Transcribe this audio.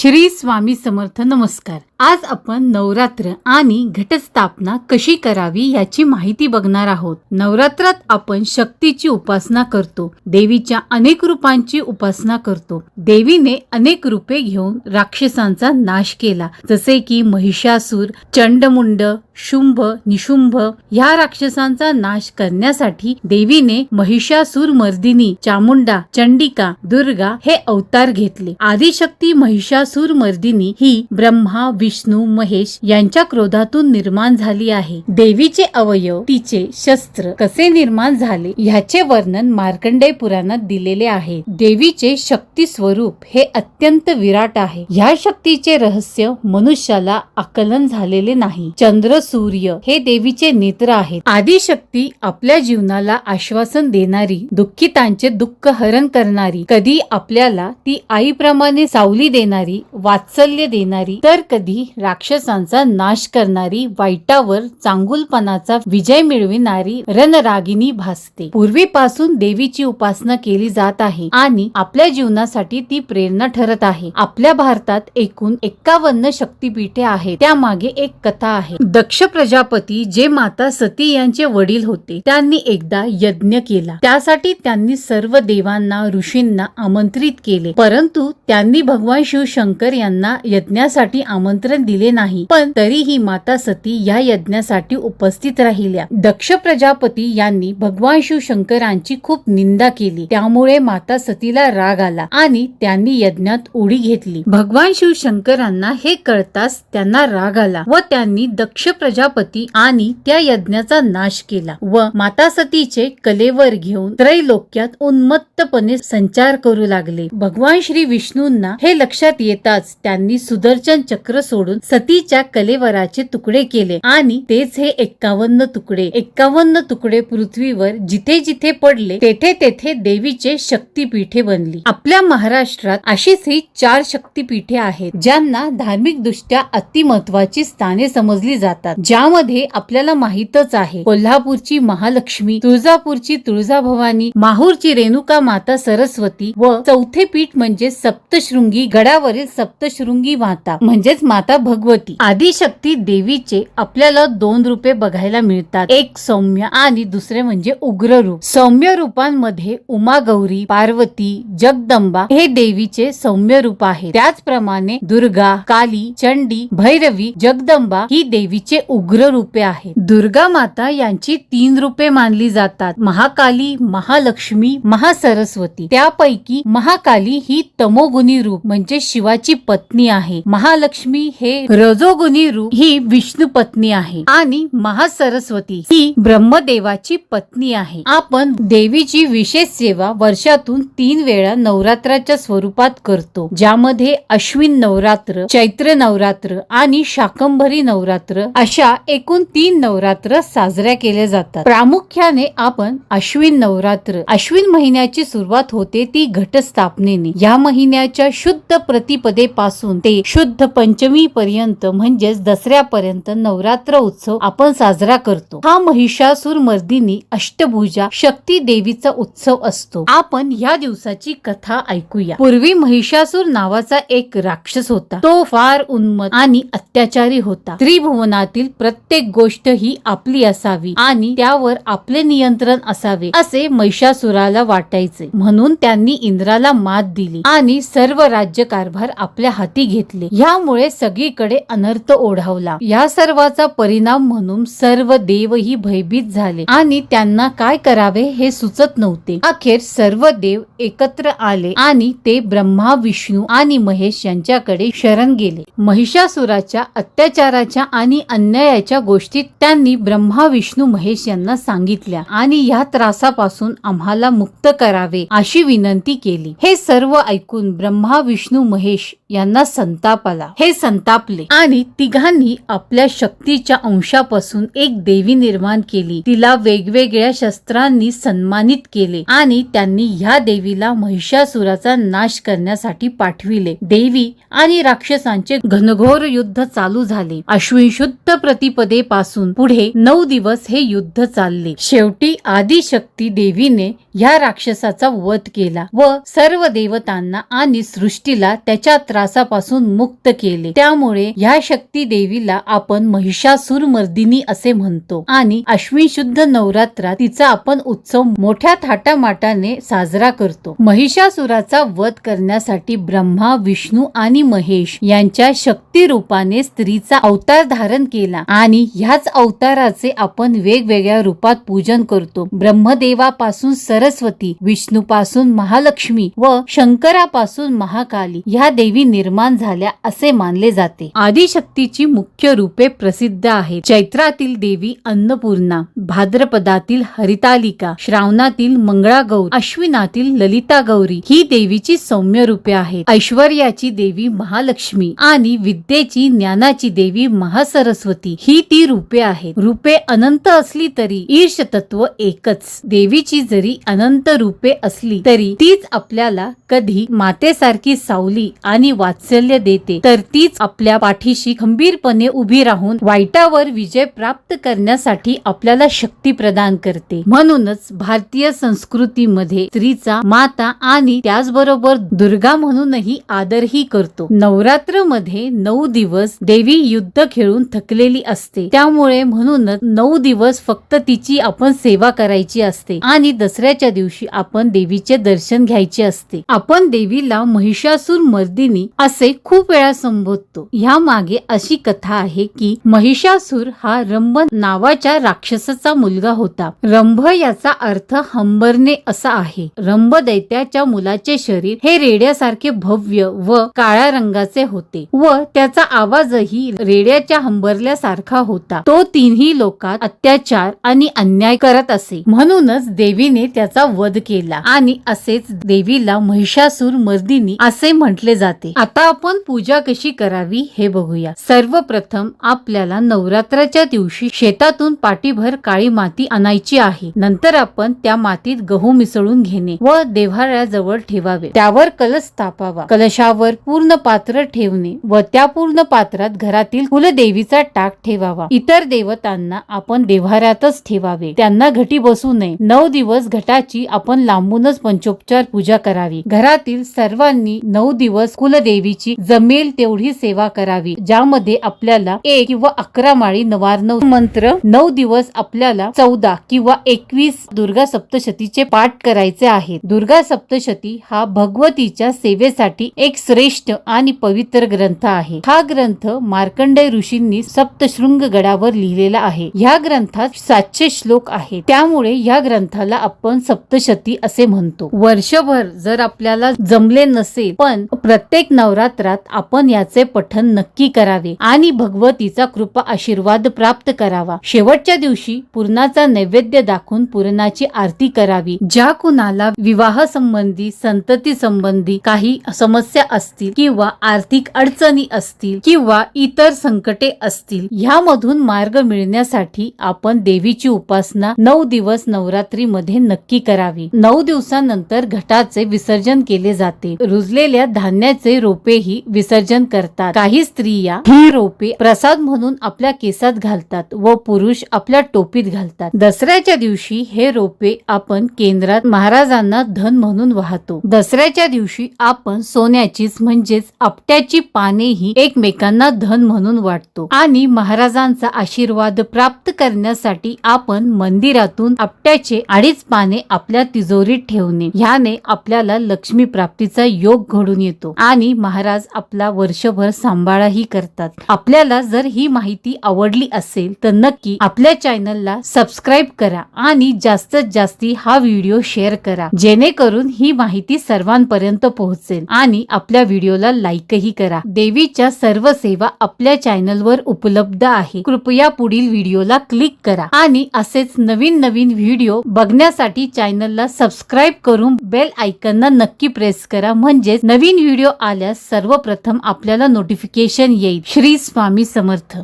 श्री स्वामी समर्थ. नमस्कार. आज आपण नवरात्र आणि घटस्थापना कशी करावी याची माहिती बघणार आहोत. नवरात्रात आपण शक्तीची उपासना करतो देवीच्या अनेक रूपांची उपासना करतो. देवीने अनेक रूपे घेऊन राक्षसांचा नाश केला जसे की महिषासूर चंडमुंड शुंभ निशुंभ ह्या राक्षसांचा नाश करण्यासाठी देवीने महिषासूर मर्दिनी चामुंडा चंडिका दुर्गा हे अवतार घेतले. आदिशक्ती महिषासूर मर्दिनी ही ब्रह्मा विष्णू महेश यांच्या क्रोधातून निर्माण झाली आहे. देवीचे अवयव तिचे शस्त्र कसे निर्माण झाले ह्याचे वर्णन मार्कंडेय पुराणात दिलेले आहे. देवीचे शक्ती स्वरूप हे अत्यंत विराट आहे. ह्या शक्तीचे रहस्य मनुष्याला आकलन झालेले नाही. चंद्र सूर्य हे देवीचे नेत्र आहेत. आदिशक्ती आपल्या जीवनाला आश्वासन देणारी दुःखितांचे दुःख हरण करणारी कधी आपल्याला ती आईप्रमाणे सावली देणारी वात्सल्य देणारी तर कधी राक्षसांचा नाश करणारी वाईटावर चांगुलपणाचा विजय मिळविणारी रणरागिनी भासते. पूर्वीपासून देवीची उपासना केली जात आहे आणि आपल्या जीवनासाठी ती प्रेरणा ठरत आहे. आपल्या भारतात एकूण एक्कावन्न शक्तीपीठे आहेत. त्यामागे एक कथा आहे. दक्ष प्रजापती जे माता सती यांचे वडील होते त्यांनी एकदा यज्ञ केला. त्यासाठी त्यांनी सर्व देवांना ऋषींना आमंत्रित केले. परंतु त्यांनी भगवान शिव शंकर यांना यज्ञासाठी आमंत्रित आमंत्रण दिले नाही. पण तरीही माता सती या यज्ञासाठी उपस्थित राहिल्या. दक्ष प्रजापती यांनी भगवान शिवशंकरांची खूप निंदा केली. त्यामुळे माता सतीला राग आला आणि त्यांनी यज्ञात उडी घेतली. भगवान शिवशंकरांना हे कळताच त्यांना राग आला व त्यांनी दक्ष प्रजापती आणि त्या यज्ञाचा नाश केला व माता सतीचे कलेवर घेऊन त्रैलोक्यात उन्मत्तपणे संचार करू लागले. भगवान श्री विष्णूंना हे लक्षात येताच त्यांनी सुदर्शन चक्र सोडून सतीच्या कलेवराचे तुकडे केले. आणि तेच हे एक्कावन्न तुकडे. एक्कावन्न तुकडे पृथ्वीवर जिथे जिथे पडले तेथे तेथे देवीचे शक्तीपीठे बनली. आपल्या महाराष्ट्रात अशीच ही चार शक्तीपीठे आहेत ज्यांना धार्मिक दृष्ट्या अतिमहत्वाची स्थाने समजली जातात. ज्यामध्ये आपल्याला माहीतच आहे कोल्हापूरची महालक्ष्मी तुळजापूरची तुळजाभवानी माहूरची रेणुका माता सरस्वती व चौथे पीठ म्हणजे सप्तशृंगी गडावरील सप्तशृंगी माता. म्हणजेच माता भगवती. आदिशक्ती देवीचे आपल्याला दोन रूपे बघायला मिळतात. एक सौम्य आणि दुसरे म्हणजे उग्र रूप. सौम्य रूपांमध्ये उमा गौरी पार्वती जगदंबा हे देवीचे सौम्य रूप आहे त्याचप्रमाणे दुर्गा काली चंडी भैरवी जगदंबा ही देवीचे उग्र रूपे आहेत. दुर्गा माता यांची तीन रूपे मानली जातात. महाकाली महालक्ष्मी महासरस्वती. त्यापैकी महाकाली ही तमोगुणी रूप म्हणजे शिवाची पत्नी आहे. महालक्ष्मी हे रजोगुणी रूप ही विष्णू पत्नी आहे आणि महासरस्वती ही ब्रह्मदेवाची पत्नी आहे. आपण देवीची विशेष सेवा वर्षातून तीन वेळा नवरात्राच्या स्वरूपात करतो ज्यामध्ये अश्विन नवरात्र चैत्र नवरात्र आणि शाकंभरी नवरात्र अशा एकूण तीन नवरात्र साजऱ्या केल्या जातात. प्रामुख्याने आपण अश्विन नवरात्र अश्विन महिन्याची सुरुवात होते ती घटस्थापनेने. या महिन्याच्या शुद्ध प्रतिपदेपासून ते शुद्ध पंचमी नवमीपर्यंत म्हणजेच दसऱ्यापर्यंत नवरात्र उत्सव आपण साजरा करतो. हा महिषासूर मर्दिनी अष्टभुजा शक्ती देवीचा उत्सव असतो. आपण या दिवसाची कथा ऐकूया. पूर्वी महिषासूर नावाचा एक राक्षस होता. तो फार उन्मत आणि अत्याचारी होता. त्रिभुवनातील प्रत्येक गोष्ट ही आपली असावी आणि त्यावर आपले नियंत्रण असावे असे महिषासुराला वाटायचे. म्हणून त्यांनी इंद्राला मात दिली आणि सर्व राज्यकारभार आपल्या हाती घेतले. यामुळे सगळीकडे अनर्थ ओढावला. या सर्वाचा परिणाम म्हणून सर्व देवही भयभीत झाले आणि त्यांना काय करावे हे सुचत नव्हते. अखेर सर्व देव एकत्र आले आणि ते ब्रह्मा विष्णू आणि महेश यांच्याकडे शरण गेले. महिषासुराच्या अत्याचाराच्या आणि अन्यायाच्या गोष्टीत त्यांनी ब्रह्मा विष्णू महेश यांना सांगितल्या आणि या त्रासापासून आम्हाला मुक्त करावे अशी विनंती केली. हे सर्व ऐकून ब्रह्मा विष्णू महेश यांना संताप आला. हे संतापले. आणि तिघांनी आपल्या शक्तीच्या अंशापासून एक देवी निर्माण केली. तिला वेगवेगळ्या शस्त्रांनी सन्मानित केले आणि त्यांनी ह्या देवीला महिषासुराचा नाश करण्यासाठी पाठविले. देवी आणि राक्षसांचे घनघोर युद्ध चालू झाले. अश्विन शुद्ध प्रतिपदे पासून पुढे नऊ दिवस हे युद्ध चालले. शेवटी आदिशक्ती देवीने ह्या राक्षसाचा वध केला व सर्व देवतांना आणि सृष्टीला त्याच्या त्रासापासून मुक्त केले. त्या त्यामुळे ह्या शक्ती देवीला आपण महिषासूर मर्दिनी असे म्हणतो. आणि अश्विन शुद्ध नवरात्रात तिचा आपण उत्सव मोठ्या थाटामाटाने साजरा करतो. महिषासुराचा वध करण्यासाठी ब्रह्मा विष्णू आणि महेश यांच्या शक्ती रूपाने स्त्रीचा अवतार धारण केला आणि ह्याच अवताराचे आपण वेगवेगळ्या रूपात पूजन करतो. ब्रह्मदेवापासून सरस्वती विष्णूपासून महालक्ष्मी व शंकरापासून महाकाली ह्या देवी निर्माण झाल्या असे मानले जाते. जाते. आदिशक्तीची मुख्य रूपे प्रसिद्ध आहेत. चैत्रातील देवी अन्नपूर्णा भाद्रपदातील हरितालिका श्रावणातील मंगळा मंगळागौर अश्विनातील ललिता गौरी ही देवीची सौम्य रूपे आहेत. ऐश्वर्याची देवी महालक्ष्मी आणि विद्येची ज्ञानाची देवी महासरस्वती ही ती रूपे आहेत. रूपे अनंत असली तरी ईर्ष तत्व एकच. देवीची जरी अनंत रूपे असली तरी तीच आपल्याला कधी मातेसारखी सावली आणि वात्सल्य देते. तर तीच आपल्या पाठीशी खंबीरपणे उभी राहून वाईटावर विजय प्राप्त करण्यासाठी आपल्याला शक्ती प्रदान करते. म्हणूनच भारतीय संस्कृतीमध्ये स्त्रीचा माता आणि त्याचबरोबर दुर्गा म्हणूनही आदरही करतो. नवरात्रमध्ये नऊ दिवस देवी युद्ध खेळून थकलेली असते. त्यामुळे म्हणूनच नऊ दिवस फक्त तिची आपण सेवा करायची असते आणि दसऱ्याच्या दिवशी आपण देवीचे दर्शन घ्यायचे असते. आपण देवीला महिषासूर मर्दिनी असे खूप वेळा संबोधतो. ह्या मागे अशी कथा आहे की महिषासूर हा रंभ नावाच्या राक्षसाचा मुलगा होता. रंभ याचा अर्थ हंबरने असा आहे. रंभ दैत्याच्या मुलाचे शरीर हे रेड्यासारखे भव्य व काळ्या रंगाचे होते व त्याचा आवाजही रेड्याच्या हंबरल्यासारखा होता. तो तिन्ही लोकात अत्याचार आणि अन्याय करत असे. म्हणूनच देवीने त्याचा वध केला आणि असेच देवीला महिषासूर मर्दिनी असे म्हटले जाते. आता आपण पूजा कशी करा करावी हे बघूया. सर्वप्रथम आपल्याला नवरात्राच्या दिवशी शेतातून पाठीभर काळी माती आणायची आहे. नंतर आपण त्या मातीत गहू मिसळून घेणे व देव्हाऱ्याजवळ ठेवावे. त्यावर कलश स्थापावा कलशावर पूर्ण पात्र ठेवणे व त्या पूर्ण पात्रात घरातील कुलदेवीचा टाक ठेवावा. इतर देवतांना आपण देव्हाऱ्यातच ठेवावे. त्यांना घटी बसू नये. नऊ दिवस घटाची आपण लांबूनच पंचोपचार पूजा करावी. घरातील सर्वांनी नऊ दिवस कुलदेवीची जमेल तेवढी सेवा सेवा करावी ज्यामध्ये आपल्याला एक किंवा अकरा माळी नवार्ण मंत्र नऊ दिवस आपल्याला चौदा किंवा एकवीस दुर्गा सप्तशतीचे पाठ करायचे आहेत. दुर्गा सप्तशती हा भगवतीच्या सेवेसाठी एक श्रेष्ठ आणि पवित्र ग्रंथ आहे. हा ग्रंथ मार्कंडेय ऋषींनी सप्तशृंग गडावर लिहिलेला आहे. ह्या ग्रंथात सातशे श्लोक आहेत. त्यामुळे या ग्रंथाला आपण सप्तशती असे म्हणतो. वर्षभर जर आपल्याला जमले नसेल पण प्रत्येक नवरात्रात आपण याचे पठन नक्की करावे आणि भगवतीचा कृपा आशीर्वाद प्राप्त करावा. शेवटच्या दिवशी पूर्णाचा नैवेद्य दाखवून पूर्णाची आरती करावी. ज्या कुणाला विवाह संबंधी संतती संबंधी काही समस्या असतील किंवा आर्थिक अडचणी असतील किंवा इतर संकटे असतील ह्यामधून मार्ग मिळण्यासाठी आपण देवीची उपासना नऊ दिवस नवरात्रीमध्ये नक्की करावी. नऊ दिवसानंतर घटाचे विसर्जन केले जाते. रुजलेल्या धान्याचे रोपेही विसर्जन करतात. करतात काही स्त्रिया ही रोपे प्रसाद म्हणून आपल्या केसात घालतात व पुरुष आपल्या टोपीत घालतात. दसऱ्याच्या दिवशी हे रोपे आपण केंद्रात महाराजांना धन म्हणून वाहतो. दसऱ्याच्या दिवशी आपण सोन्याचीच म्हणजेच आपट्याची पानेही एकमेकांना धन म्हणून वाटतो आणि महाराजांचा आशीर्वाद प्राप्त करण्यासाठी आपण मंदिरातून आपट्याचे अडीच पाने आपल्या तिजोरीत ठेवणे. ह्याने आपल्याला लक्ष्मी प्राप्तीचा योग घडून येतो आणि महाराज आपला वर्षभर सांभाळाही करतात. आपल्याला जर ही माहिती आवडली असेल तर नक्की आपल्या चॅनलला सबस्क्राईब करा आणि जास्तीत जास्ती हा व्हिडिओ शेअर करा. जेणेकरून ही माहिती सर्वांपर्यंत पोहोचेल आणि आपल्या व्हिडिओला लाईकही करा. देवीच्या सर्व सेवा आपल्या चॅनलवर उपलब्ध आहे. कृपया पुढील व्हिडिओला क्लिक करा आणि असेच नवीन नवीन व्हिडिओ बघण्यासाठी चॅनलला सबस्क्राईब करून बेल आयकनला नक्की प्रेस करा. म्हणजेच नवीन व्हिडिओ आल्यास सर्वप्रथम आपल्याला नोटिफिकेशन नोटिफिकेशन येईल. श्री स्वामी समर्थ.